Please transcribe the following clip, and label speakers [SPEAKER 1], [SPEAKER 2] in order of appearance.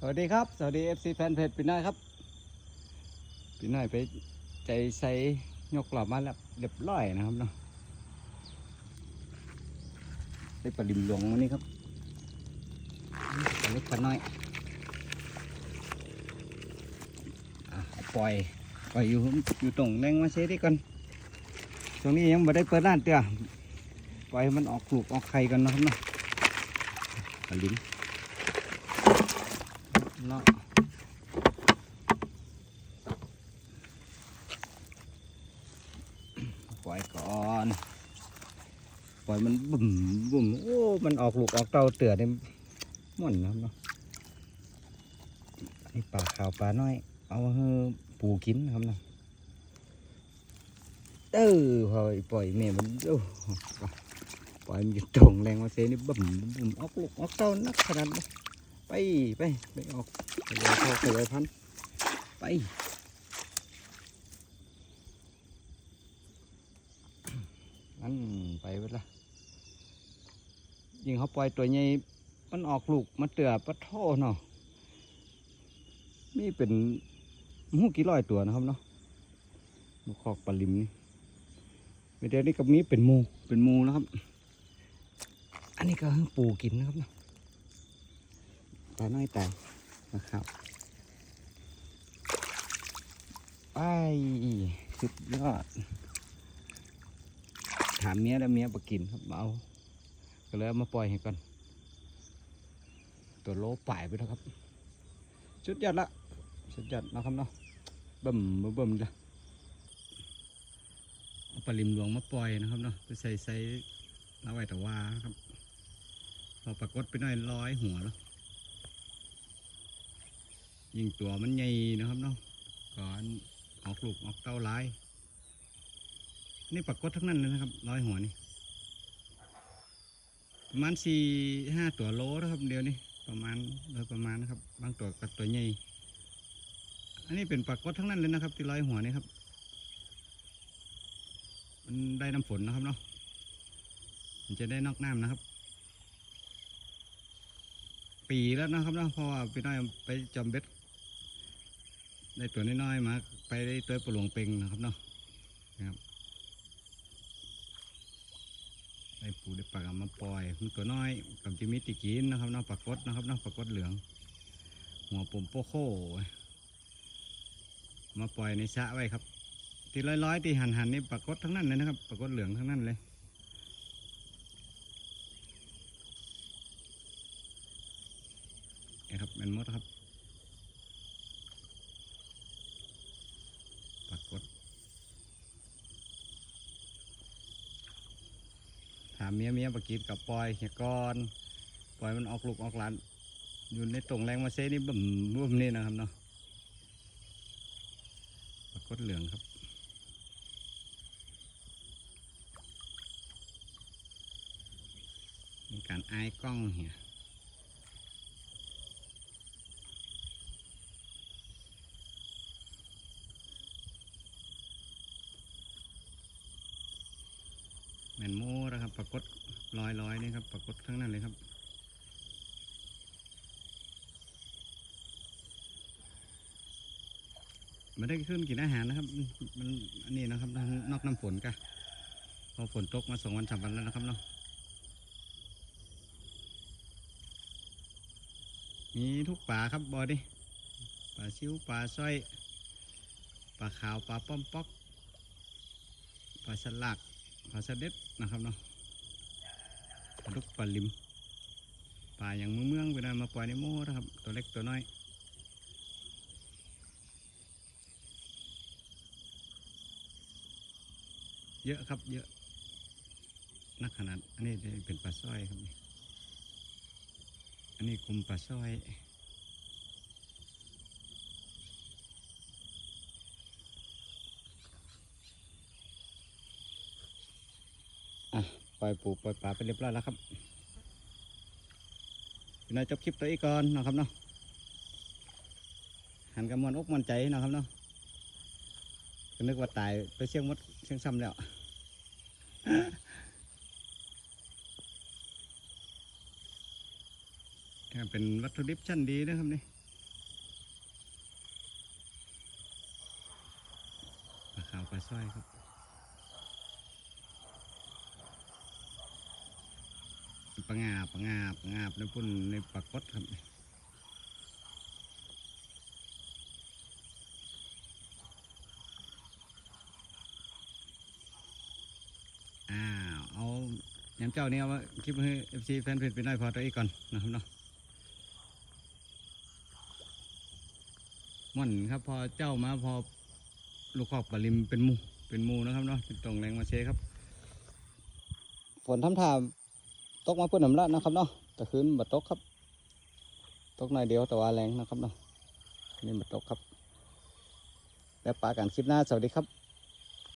[SPEAKER 1] สวัสดีครับ สวัสดี FC แฟนเพจปีน้อยครับปีน้อยไปใจใส่ยกกลับมาแล้วเรียบร้อยนะครับเนาะได้ปลาดิมหลวงวันนี้ครับปลาเล็กปลาน้อยปล่อยปล่อยอยู่อยู่ตรงแรงมาเซดีก่อนช่วงนี้ยังไม่ได้เปิดร้านเตี้ยปล่อยมันออกลูกออกไข่กันนะครับเนาะปลาลิ้น เนาะปล่อยก่อนปล่อยมันบุ่มบุ่มโอ้ มันออกลูกออกเต้าเตือได้ม่วนนะเนาะนี่ปลาขาวปลาน้อย เอาให้ปูกินนะครับเนาะเออพอปล่อยแม่มันโอ้ปล่อยมันอยู่ตรงแรงมาเซนี่บุ่มบุ่มออกลูกออกเต้านักขนาดนี้ ไปไปไปออกขยายพอขยายพันธุ์ไปนั่นไปเวละยิงเขาปล่อยตัวใหญ่มันออกลูกมันเตือปะโทเนาะนี่เป็นหูกี่ร้อยตัวนะครับเนาะลูกคอกปลาลิมนี่เดี๋ยวนี้กับนี้เป็นมูเป็นมูนะครับ อันนี้ก็ให้ปูกินนะครับเนาะ ปลาน้อยตายนะครับ ไปสุดยอด ถามเมียแล้วเมียบกินครับเอา ก็เลยมาปล่อยให้ก่อน ตัวโลป่ายไปแล้วครับ สุดยอดละ สุดยอดนะครับเนาะบิ่มบิ่มบิ่มจ้ะปลาลิมหลวงมาปล่อยนะครับเนาะไปใส่ใส่ละไว้แต่ว่าครับ พอปรากฏไปหน่อยร้อยหัวแล้ว ยิงตัวมันใหญ่นะครับเนาะก่อนออกลูกออกเต้าลาย นี่ปรากฏทั้งนั้นเลยนะครับร้อยหัวนี่ประมาณสี่ห้าตัวโลนะครับเดียวนี่ประมาณโดยประมาณนะครับ บางตัวกับตัวใหญ่อันนี้เป็นปรากฏทั้งนั้นเลยนะครับ ที่ร้อยหัวนี่ครับ มันได้น้ำฝนนะครับเนาะมันจะได้นอกน้ำนะครับ ปีแล้วนะครับเนาะเพราะว่าพี่น้อยไปจอมเบ็ด ได้ตัวน้อยๆมาไปได้ตัวปลาหลวงเปงนะครับเนาะนะครับได้ปูได้ปลากมาปล่อยมันตัวน้อยกับจิมิติกินนะครับเนาะปลากดนะครับเนาะปลากดเหลือง หัวปุ่มโปโคมาปล่อยในสระไว้ครับที่ร้อยๆที่หันหันๆนี่ปลากดทั้งนั้นเลยนะครับปลากดเหลืองทั้งนั้นเลยนะครับแมนมดครับปรากฏถาม เมียเมียปกิบกับปล่อยเหียก้อนปล่อยมันออกลูกออกหลานอยู่ในตรงแรงมาเซนี่บ่มบ่มนี่นะครับเนาะปรากฏเหลืองครับมีการอายกล้องเหีย นโม่นะครับปรากฏลอยลอยๆนี่ครับปรากฏทั้งนั้นเลยครับ ไม่ได้ขึ้นกินอาหารนะครับ มันอันนี้นะครับนอกน้ำฝนกะพอฝนตกมาสองวันสามวันแล้วนะครับเนาะมีทุกป่าครับบอดี้ป่าชิวป่าส้อยป่าขาวป่าป้อมป๊อกป่าสลัก ปลาสะเด็ดนะครับเนาะปลาดุกปลาลิมปลาอย่างเมืองเมืองๆไปได้มาปล่อยในโม่นะครับ ตัวเล็กตัวน้อยเยอะครับเยอะนักขนาด อันนี้จะเป็นปลาสร้อยครับนี่อันนี้กลุ่มปลาสร้อย ปล่อยปลูกปล่อยป่าไปเรียบร้อยแล้วครับพี่น้อยจบคลิปตัวอีกก่อนนะครับเนาะหันกำมวนอกมันใจนะครับเนาะนึกว่าตายไปเชียงมดเชียงซ้ำแล้วเป็นวัตถุดิบชั้นดีนะครับนี่ปลาขาวปลาสร้อยครับ ปงาบปงาบปงาบในพุ่นในปากกดครับอ้าวเอายำเจ้านี่เอามาคลิปให้เอฟซีแฟนเพจไปหน่อยพอตัวองก่อนนะครับเนาะม่อนครับพอเจ้ามาพอลูกขอบปลิมเป็นมูเป็นมูนะครับเนาะเป็นตรงแรงมาเชครับฝนทำทาม ตกมาเพื่อนหนำละนะครับเนาะแต่คืนบัดตกครับ ตกหน่อยเดียวแต่ว่าแรงนะครับเนาะนี่บัดตกครับ แล้วปากันคลิปหน้าสวัสดีครับ